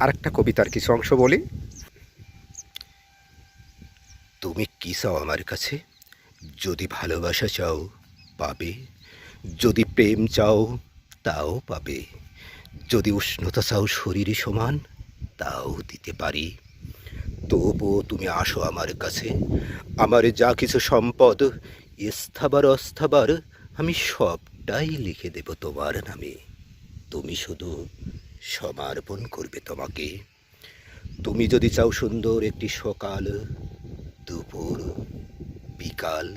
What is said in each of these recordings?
আরেকটা কবিতার কিছু অংশ বলি। তুমি কি চাও আমার কাছে? যদি ভালোবাসা চাও, পাবে। যদি প্রেম চাও, তাও পাবে। যদি উষ্ণতা চাও, শরীরে সমান, তাও দিতে পারি। তবুও তুমি আসো আমার কাছে। আমার যা কিছু সম্পদ স্থাবার অস্থাবার, আমি সবটাই লিখে দেব তোমার নামে। তুমি শুধু সমর্পণ করবে তোমাকে। তুমি যদি চাও সুন্দর একটি সকাল, দুপুর, বিকাল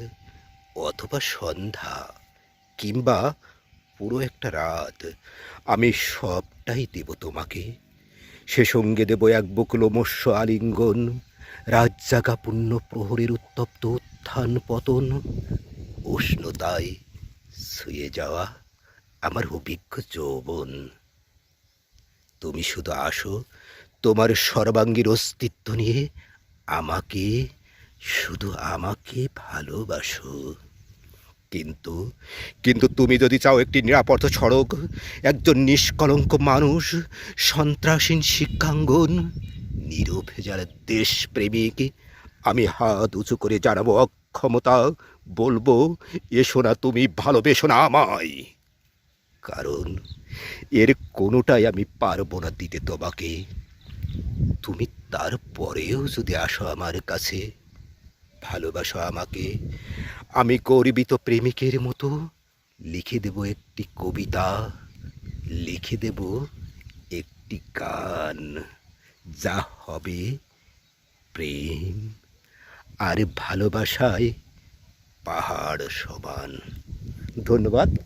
অথবা সন্ধ্যা কিংবা পুরো একটা রাত, আমি সবটাই দেব তোমাকে। সে সঙ্গে দেব এক বুক লোমস্য আলিঙ্গন রাত জাগা পূর্ণ প্রহরের উত্তপ্ত উত্থান পতন, উষ্ণতায় শুয়ে যাওয়া আমার অভিজ্ঞ যৌবন। তুমি শুধু আসো, তোমার সর্বাঙ্গীর অস্তিত্ব নিয়ে আমাকে, শুধু আমাকে ভালোবাসো। কিন্তু কিন্তু তুমি যদি চাও একটি নিরাপদ সড়ক, একজন নিষ্কলঙ্ক মানুষ, সন্ত্রাসীন শিক্ষাঙ্গন নিরভেজাল দেশপ্রেমিক, আমি হাত উঁচু করে জানাব অক্ষমতা, বলব, এসো না তুমি, ভালোবেসো না আমায়। কারণ এর কোনোটাই আমি পারব না দিতে তোমাকে। তুমি তারপরেও যদি আসো আমার কাছে, ভালোবাসো আমাকে, আমি গর্বিত প্রেমিকের মতো লিখে দেব একটি কবিতা, লিখে দেব একটি গান, যা হবে প্রেম আর ভালোবাসায় পাহাড় সমান। ধন্যবাদ।